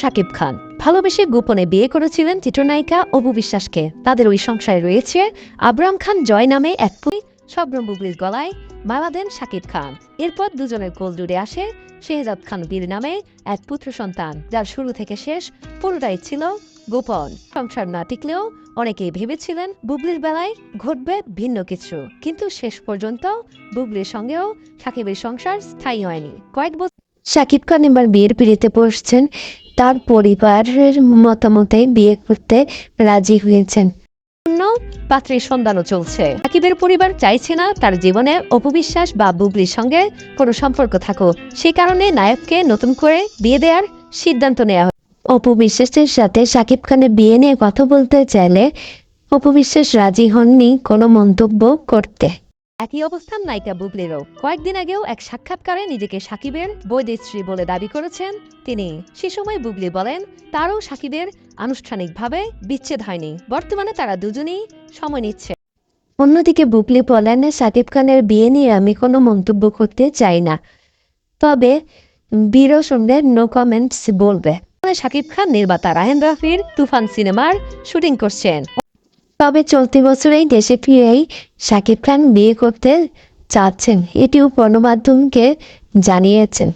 শাকিব খান। ভালোবেসে গোপনে বিয়ে করেছিলেন চিত্রনায়িকা অপু বিশ্বাসকে। তাদের ওই সংসারে রয়েছে আবরাম খান জয় নামে এক পুরী শবনম বুবলির গলায় মালা দেন শাকিব খান। এরপর দুজনের কোল জুড়ে আসে শেহজাদ খান বীর নামে এক পুত্র সন্তান, যার শুরু থেকে শেষ পুরোটাই ছিল গোপন। সংসার না টিকলেও অনেকেই ভেবেছিলেন বুবলির বেলায় ঘটবে ভিন্ন কিছু। কিন্তু শেষ পর্যন্ত বুবলির সঙ্গেও সাকিবের সংসার স্থায়ী হয়নি। কয়েক বছর শাকিব খান এবার বিয়ের পিড়িতে বসছেন তার পরিবারের মতামতে বিয়ে করতে রাজি হয়েছেন। পাত্রের সন্ধানও চলছে। সাকিবের পরিবার চাইছে না তার জীবনে অপবিশ্বাস বা বুবলির সঙ্গে কোনো সম্পর্ক থাকুক। সেই কারণে নায়ককে নতুন করে বিয়ে দেওয়ার সিদ্ধান্ত নেওয়া অপু বিশ্বাসের সাথে শাকিব খানের বিয়ে নিয়ে কথা বলতে চাইলে অপু বিশ্বাস রাজি হননি কোনো মন্তব্য করতে। একই অবস্থান নায়িকা বুবলিরও। কয়েকদিন আগেও এক সাক্ষাৎকারে নিজেকে সাকিবের বৈদেশ্রী বলে দাবি করেছেন তিনি। সে সময় বুবলি বলেন, তারও সাকিবের আনুষ্ঠানিকভাবে বিচ্ছেদ হয়নি। বর্তমানে তারা দুজনেই সময় নিচ্ছে। অন্যদিকে বুবলি বলেন, সাকিব খানের বিয়ে নিয়ে আমি কোনো মন্তব্য করতে চাই না। তবে বীরও সঙ্গে নো কমেন্টস বলবে। সাকিব খান, নির্মাতা রাহেন রাফির তুফান সিনেমার শুটিং করছেন। তবে চলতি বছরেই দেশে ফিরেই শাকিব খান বিয়ে করতে চাচ্ছেন এটিও গণমাধ্যমকে জানিয়েছেন।